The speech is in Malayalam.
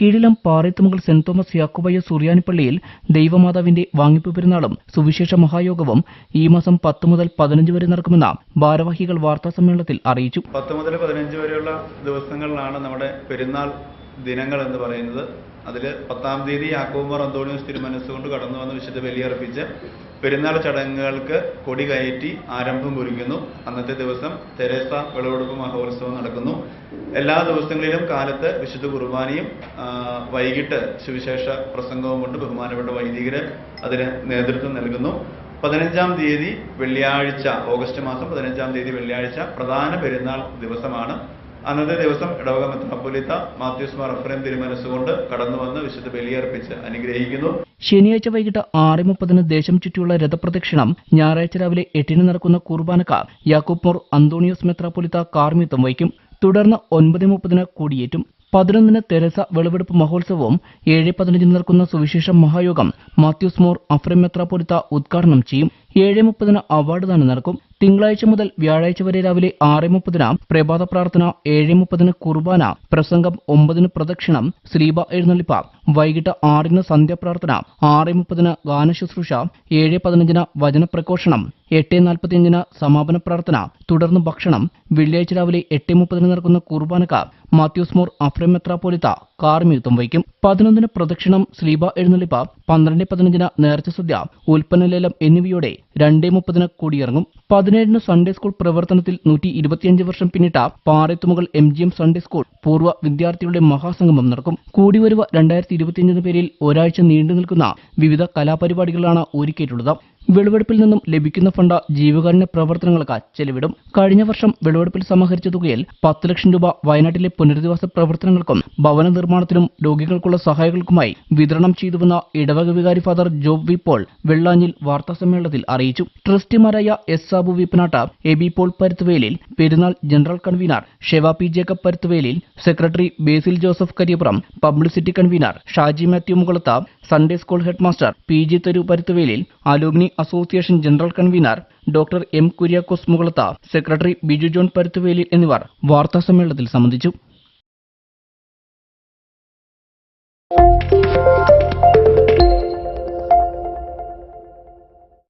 Keezhillam Parethumukal saint Thomas Yakobaya സുറിയാനിപ്പള്ളിയിൽ ദൈവമാതാവിന്റെ വാങ്ങിപ്പ് പെരുന്നാളും സുവിശേഷ മഹായോഗവും ഈ മാസം പത്ത് മുതൽ പതിനഞ്ച് വരെ നടക്കുമെന്ന് ഭാരവാഹികൾ വാർത്താ സമ്മേളനത്തിൽ അറിയിച്ചു. പത്ത് മുതൽ പതിനഞ്ച് വരെയുള്ള ദിവസങ്ങളിലാണ് നമ്മുടെ പെരുന്നാൾ ദിനങ്ങൾ എന്ന് പറയുന്നത്. അതിൽ പത്താം തീയതി യാക്കോബർ അന്തോണിയോസ് തിരുമനസ്സുകൊണ്ട് കടന്നു വന്ന് വിശുദ്ധ ബലിയർപ്പിച്ച് പെരുന്നാൾ ചടങ്ങുകൾക്ക് കൊടി കയറ്റി ആരംഭം കുറിക്കുന്നു. അന്നത്തെ ദിവസം തെരേസ വിളവെടുപ്പ് മഹോത്സവം നടക്കുന്നു. എല്ലാ ദിവസങ്ങളിലും കാലത്ത് വിശുദ്ധ കുർബാനയും വൈകിട്ട് സുവിശേഷ പ്രസംഗവും കൊണ്ട് ബഹുമാനപ്പെട്ട വൈദികര് അതിന് നേതൃത്വം നൽകുന്നു. പതിനഞ്ചാം തീയതി വെള്ളിയാഴ്ച ഓഗസ്റ്റ് മാസം പതിനഞ്ചാം തീയതി വെള്ളിയാഴ്ച പ്രധാന പെരുന്നാൾ ദിവസമാണ്. അന്നത്തെ ദിവസം ഇടവക മെത്രാപ്പൊലിത്ത മാത്യൂസ് മാർ എഫ്രേം തിരുമനസ്സുകൊണ്ട് കടന്നു വന്ന് വിശുദ്ധ ബലിയർപ്പിച്ച് അനുഗ്രഹിക്കുന്നു. ശനിയാഴ്ച വൈകിട്ട് ആറ് മുപ്പതിന് ദേശം ചുറ്റിയുള്ള രഥപ്രദക്ഷിണം ഞായറാഴ്ച രാവിലെ എട്ടിന് നടക്കുന്ന കുർബാനക്ക യാക്കൂബ് മോർ അന്തോണിയോസ് മെത്രാപൊലിത്ത കാർമ്മിത്വം വഹിക്കും. തുടർന്ന് ഒൻപത് മുപ്പതിന് കൊടിയേറ്റും പതിനൊന്നിന് തെരസ വിളവെടുപ്പ് മഹോത്സവവും ഏഴ് പതിനഞ്ചിന് നടക്കുന്ന സുവിശേഷ മഹായോഗം മാത്യൂസ് മോർ അഫ്രം മെത്രാപൊലിത്ത ഉദ്ഘാടനം ചെയ്യും. ഏഴ് മുപ്പതിന് അവാർഡ് ദാനം നടക്കും. തിങ്കളാഴ്ച മുതൽ വ്യാഴാഴ്ച വരെ രാവിലെ ആറ് മുപ്പതിന് പ്രഭാത പ്രാർത്ഥന ഏഴ് മുപ്പതിന് കുർബാന പ്രസംഗം ഒമ്പതിന് പ്രദക്ഷിണം ശ്രീബ എഴുന്നള്ളിപ്പ വൈകിട്ട് ആറിന് സന്ധ്യാപ്രാർത്ഥന ആറ് മുപ്പതിന് ഗാനശുശ്രൂഷ ഏഴ് പതിനഞ്ചിന് വചനപ്രഘോഷണം എട്ട് നാൽപ്പത്തിയഞ്ചിന് സമാപന പ്രാർത്ഥന തുടർന്ന് ഭക്ഷണം വെള്ളിയാഴ്ച രാവിലെ എട്ട് മുപ്പതിന് നടക്കുന്ന കുർബാനക്ക് മാത്യൂസ് മോർ അഫ്രം മെത്രാപോലിത്ത കാർമ്മികത്വം വഹിക്കും. പതിനൊന്നിന് പ്രദക്ഷിണം ശ്രീബ എഴുന്നള്ളിപ്പ പന്ത്രണ്ട് പതിനഞ്ചിന് നേർച്ച സദ്യ ഉൽപ്പന്ന ലേലം എന്നിവയോടെ രണ്ടേ മുപ്പതിന് കൂടിയിറങ്ങും. പതിനേഴിന് സൺഡേ സ്കൂൾ പ്രവർത്തനത്തിൽ നൂറ്റി ഇരുപത്തിയഞ്ച് വർഷം പിന്നിട്ട Parayathumukal M G M Sunday school പൂർവ വിദ്യാർത്ഥികളുടെ മഹാസംഗമം നടക്കും. കൂടിവരവ് രണ്ടായിരത്തി ഇരുപത്തിയഞ്ചിന് പേരിൽ ഒരാഴ്ച നീണ്ടു നിൽക്കുന്ന വിവിധ കലാപരിപാടികളാണ് ഒരുക്കിയിട്ടുള്ളത്. വിളവെടുപ്പിൽ നിന്നും ലഭിക്കുന്ന ഫണ്ട് ജീവകാരുണ്യ പ്രവർത്തനങ്ങൾക്ക് ചെലവിടും. കഴിഞ്ഞ വർഷം വിളവെടുപ്പിൽ സമാഹരിച്ച തുകയിൽ പത്ത് ലക്ഷം രൂപ വയനാട്ടിലെ പുനരധിവാസ പ്രവർത്തനങ്ങൾക്കും ഭവന നിർമ്മാണത്തിനും രോഗികൾക്കുള്ള സഹായങ്ങൾക്കുമായി വിതരണം ചെയ്തുവെന്ന ഇടവക വികാരി father Job V Paul Vellanjil വാർത്താസമ്മേളനത്തിൽ അറിയിച്ചു. ട്രസ്റ്റിമാരായ S Sabu Vippanatt A B Paul Paruthuvelil പെരുന്നാൾ general convener ഷെവ P Jacob Paruthuvelil secretary Basil Joseph Kariyappuram publicity convener Shaji Mathew Mukalath Sunday school headmaster P G Tharu Paruthuvelil alumni association general convener doctor M Kuriakose Mukalath secretary Biju John Paruthuvelil എന്നിവർ വാർത്താ സമ്മേളനത്തിൽ സംബന്ധിച്ചു.